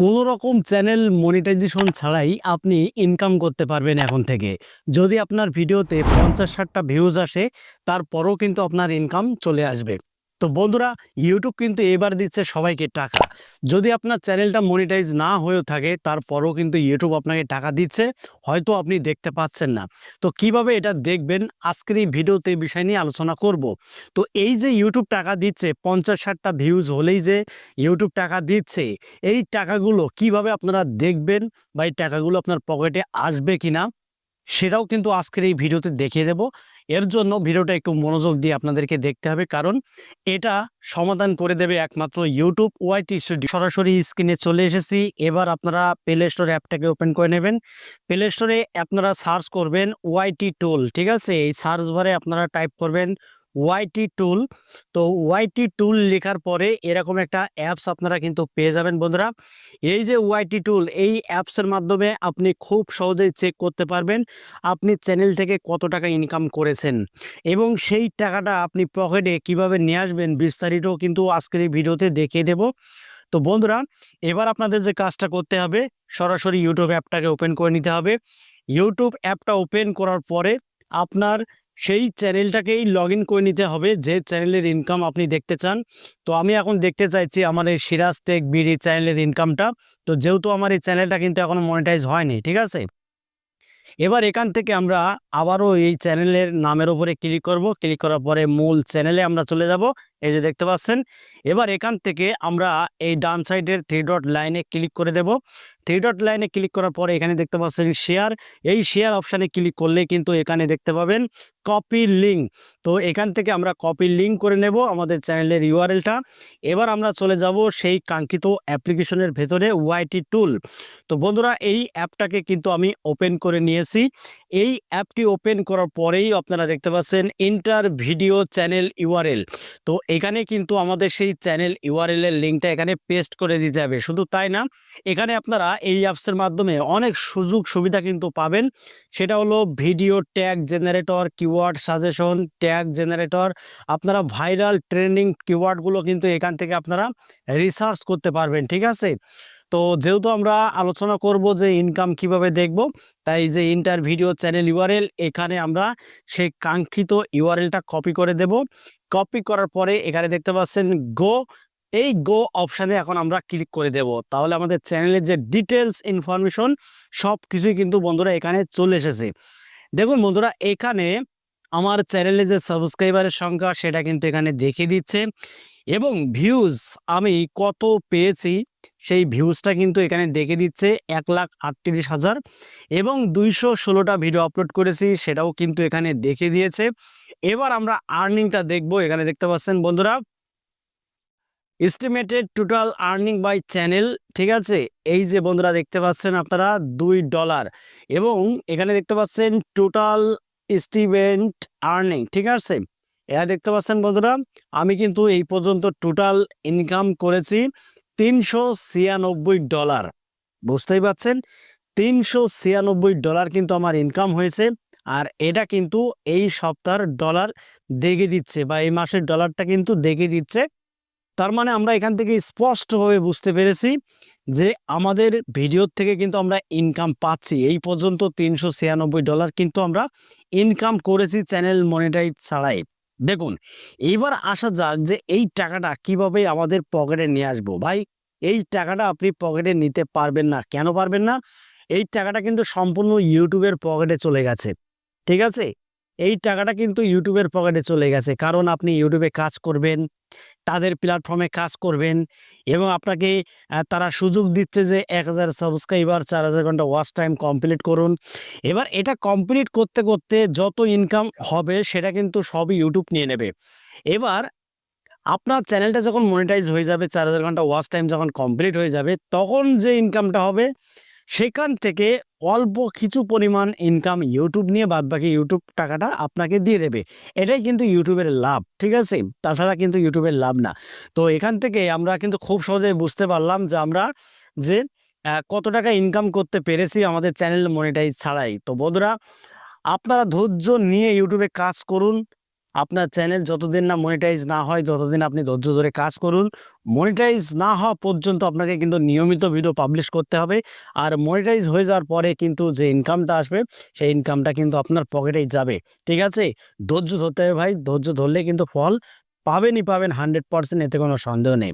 কোনো রকম channel monetization ছাড়াই আপনি ইনকাম করতে পারবেন এখন থেকে। যদি আপনার ভিডিওতে পঞ্চাশ ষাটটা ভিউজ আসে, তারপরও কিন্তু আপনার ইনকাম চলে আসবে। তো বন্ধুরা ইউটিউব কিন্তু এবার দিচ্ছে সবাইকে টাকা। যদি আপনার চ্যানেলটা মনিটাইজ না হয়েও থাকে, তারপরও কিন্তু ইউটিউব আপনাকে টাকা দিচ্ছে, হয়তো আপনি দেখতে পাচ্ছেন না। তো কীভাবে এটা দেখবেন, আজকের এই ভিডিওতে বিষয় নিয়ে আলোচনা করব। তো এই যে ইউটিউব টাকা দিচ্ছে, পঞ্চাশ ষাটটা ভিউজ হলেই যে ইউটিউব টাকা দিচ্ছে, এই টাকাগুলো কীভাবে আপনারা দেখবেন বা এই টাকাগুলো আপনার পকেটে আসবে কিনা সেটাও কিন্তু আজকের এই ভিডিওতে দেখিয়ে দেব। এর জন্য ভিডিওটা একটু মনোযোগ দিয়ে আপনাদেরকে দেখতে হবে, কারণ এটা সমাধান করে দেবে একমাত্র ইউটিউব ওয়াইটি স্টুডিও সরাসরি স্ক্রিনে চলে এসেছি। এবার আপনারা প্লে স্টোর অ্যাপটাকে ওপেন করে নেবেন। প্লে স্টোরে আপনারা সার্চ করবেন ওয়াইটি টোল ঠিক আছে? এই সার্চ বারে আপনারা টাইপ করবেন ওয়াইটি টুল তো ওয়াইটি টুল লেখার পরে এরকম একটা অ্যাপস আপনারা কিন্তু পেয়ে যাবেন বন্ধুরা। এই যে ওয়াইটি টুল এই অ্যাপসের মাধ্যমে আপনি খুব সহজেই চেক করতে পারবেন আপনি চ্যানেল থেকে কত টাকা ইনকাম করেছেন। এবং সেই টাকাটা আপনি পকেটে কীভাবে নিয়ে আসবেন বিস্তারিত কিন্তু আজকের এই ভিডিওতে দেখিয়ে দেব। তো বন্ধুরা, এবার আপনাদের যে কাজটা করতে হবে, সরাসরি ইউটিউব অ্যাপটাকে ওপেন করে নিতে হবে। ইউটিউব অ্যাপটা ওপেন করার পরে আপনার সেই চ্যানেলটাকেই লগ ইন করে নিতে হবে, যে চ্যানেলের ইনকাম আপনি দেখতে চান। তো আমি এখন দেখতে চাইছি আমার এই সিরাজ টেক বিডি চ্যানেলের ইনকামটা তো যেহেতু আমার এই চ্যানেলটা কিন্তু এখনও মনিটাইজ হয়নি, ঠিক আছে? এবার এখান থেকে আমরা আবারও এই চ্যানেলের নামের উপরে ক্লিক করব। ক্লিক করার পরে মূল চ্যানেলে আমরা চলে যাব। এই যে দেখতে পাচ্ছেন, এবার এখান থেকে আমরা এই ডান সাইডের থ্রি ডট লাইনে ক্লিক করে দেব। থ্রি ডট লাইনে ক্লিক করার পরে এখানে দেখতে পাচ্ছেন শেয়ার এই শেয়ার অপশানে ক্লিক করলে কিন্তু এখানে দেখতে পাবেন কপি লিঙ্ক তো এখান থেকে আমরা কপি লিঙ্ক করে নেব আমাদের চ্যানেলের ইউআরএলটা এবার আমরা চলে যাব সেই কাঙ্ক্ষিত অ্যাপ্লিকেশনের ভেতরে ওয়াইটি টুল তো বন্ধুরা, এই অ্যাপটাকে কিন্তু আমি ওপেন করে নিয়েছি। এই অ্যাপটি ওপেন করার পরেই আপনারা দেখতে পাচ্ছেন ইন্টার ভিডিও চ্যানেল ইউআরএল। তো এখানে কিন্তু আমাদের সেই চ্যানেল ইউআরএল এর লিঙ্কটা এখানে পেস্ট করে দিতে হবে। শুধু তাই না, এখানে আপনারা এই অ্যাপসের মাধ্যমে অনেক সুযোগ সুবিধা কিন্তু পাবেন। সেটা হলো video tag generator, keyword suggestion, tag generator. আপনারা ভাইরাল ট্রেন্ডিং কিওয়ার্ডগুলো কিন্তু এখান থেকে আপনারা রিসার্চ করতে পারবেন, ঠিক আছে? তো যেহেতু আমরা আলোচনা করব যে ইনকাম কীভাবে দেখব, তাই যে ইন্টার ভিডিও চ্যানেল ইউআরএল এখানে আমরা সেই কাঙ্ক্ষিত ইউআরএলটা কপি করে দেব। কপি করার পরে এখানে দেখতে পাচ্ছেন গো এই গো অপশানে এখন আমরা ক্লিক করে দেব। তাহলে আমাদের চ্যানেলের যে ডিটেলস ইনফরমেশন সব কিছুই কিন্তু বন্ধুরা এখানে চলে এসেছে। দেখুন বন্ধুরা, এখানে আমার চ্যানেলে যে সাবস্ক্রাইবারের সংখ্যা, সেটা কিন্তু এখানে দেখে দিচ্ছে। এবং ভিউজ আমি কত পেয়েছি, সেই ভিউজটা কিন্তু এখানে দেখে দিচ্ছে এক লাখ আটত্রিশ হাজার। এবং দুইশো ষোলোটা ভিডিও আপলোড করেছি, সেটাও কিন্তু এখানে দেখে দিয়েছে। এবার আমরা আর্নিংটা দেখব, এখানে দেখতে পাচ্ছেন বন্ধুরা। Estimated total earning by channel ঠিক আছে? এই যে বন্ধুরা দেখতে পাচ্ছেন আপনারা, দুই ডলার এবং এখানে দেখতে পাচ্ছেন টোটাল এস্টিমেট আর্নিং ঠিক আছে? এটা দেখতে পাচ্ছেন বন্ধুরা, আমি কিন্তু এই পর্যন্ত টোটাল ইনকাম করেছি তিনশো ছিয়ানব্বই ডলার বুঝতেই পাচ্ছেন? তিনশো ছিয়ানব্বই ডলার কিন্তু আমার ইনকাম হয়েছে, আর এটা কিন্তু এই সপ্তাহের ডলার দেখে দিচ্ছে, বা এই মাসের ডলারটা কিন্তু দেখে দিচ্ছে তার মানে আমরা এখান থেকে স্পষ্টভাবে বুঝতে পেরেছি যে আমাদের ভিডিওর থেকে কিন্তু আমরা ইনকাম পাচ্ছি। এই পর্যন্ত তিনশো ছিয়ানব্বই ডলার কিন্তু আমরা ইনকাম করেছি চ্যানেল মনিটাইজ ছাড়াই। দেখুন, এইবার আসা যাক যে এই টাকাটা কীভাবে আমাদের পকেটে নিয়ে আসব। ভাই, এই টাকাটা আপনি পকেটে নিতে পারবেন না। কেন পারবেন না? এই টাকাটা কিন্তু সম্পূর্ণ ইউটিউবের পকেটে চলে গেছে। ঠিক আছে? এই টাকাটা কিন্তু ইউটিউবের পকেটে চলে গেছে। কারণ আপনি ইউটিউবে কাজ করবেন, তাদের প্ল্যাটফর্মে কাজ করবেন এবং আপনাকে তারা সুযোগ দিচ্ছে যে এক হাজার সাবস্ক্রাইবার চার হাজার ঘণ্টা ওয়াচ টাইম কমপ্লিট করুন। এবার এটা কমপ্লিট করতে করতে যত ইনকাম হবে, সেটা কিন্তু সবই ইউটিউব নিয়ে নেবে। এবার আপনার চ্যানেলটা যখন মনিটাইজ হয়ে যাবে, চার হাজার ঘণ্টা ওয়াচ টাইম যখন কমপ্লিট হয়ে যাবে, তখন যে ইনকামটা হবে সেখান থেকে অল্প কিছু পরিমাণ ইনকাম ইউটিউব নিয়ে বাদ বাকি ইউটিউব টাকাটা আপনাকে দিয়ে দেবে। এটাই কিন্তু ইউটিউবের লাভ, ঠিক আছে? তাছাড়া কিন্তু ইউটিউবের লাভ না। তো এখান থেকে আমরা কিন্তু খুব সহজে বুঝতে পারলাম যে আমরা যে কত টাকা ইনকাম করতে পেরেছি আমাদের চ্যানেল মনিটাইজ ছাড়াই। তো বন্ধুরা, আপনারা ধৈর্য নিয়ে ইউটিউবে কাজ করুন। আপনার চ্যানেল যতদিন না মনিটাইজ না হয় ততদিন আপনি ধৈর্য ধরে কাজ করুন মনিটাইজ না হওয়া পর্যন্ত আপনাকে কিন্তু নিয়মিত ভিডিও পাবলিশ করতে হবে। আর মনিটাইজ হয়ে যাওয়ার পরে কিন্তু যে ইনকামটা আসবে, সেই ইনকামটা কিন্তু আপনার পকেটেই যাবে। ঠিক আছে? ধৈর্য ধরতে হবে ভাই, ধৈর্য ধরলে কিন্তু ফল পাবেনই পাবেন হান্ড্রেড পার্সেন্ট এতে কোনো সন্দেহ নেই।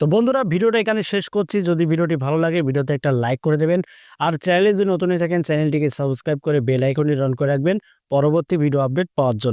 তো বন্ধুরা, ভিডিওটা এখানে শেষ করছি। যদি ভিডিওটি ভালো লাগে, ভিডিওতে একটা লাইক করে দেবেন। আর চ্যানেলে যদি নতুন থাকেন চ্যানেলটিকে সাবস্ক্রাইব করে বেল আইকনটি অন করে রাখবেন। পরবর্তী ভিডিও আপডেট পাওয়ার জন্য।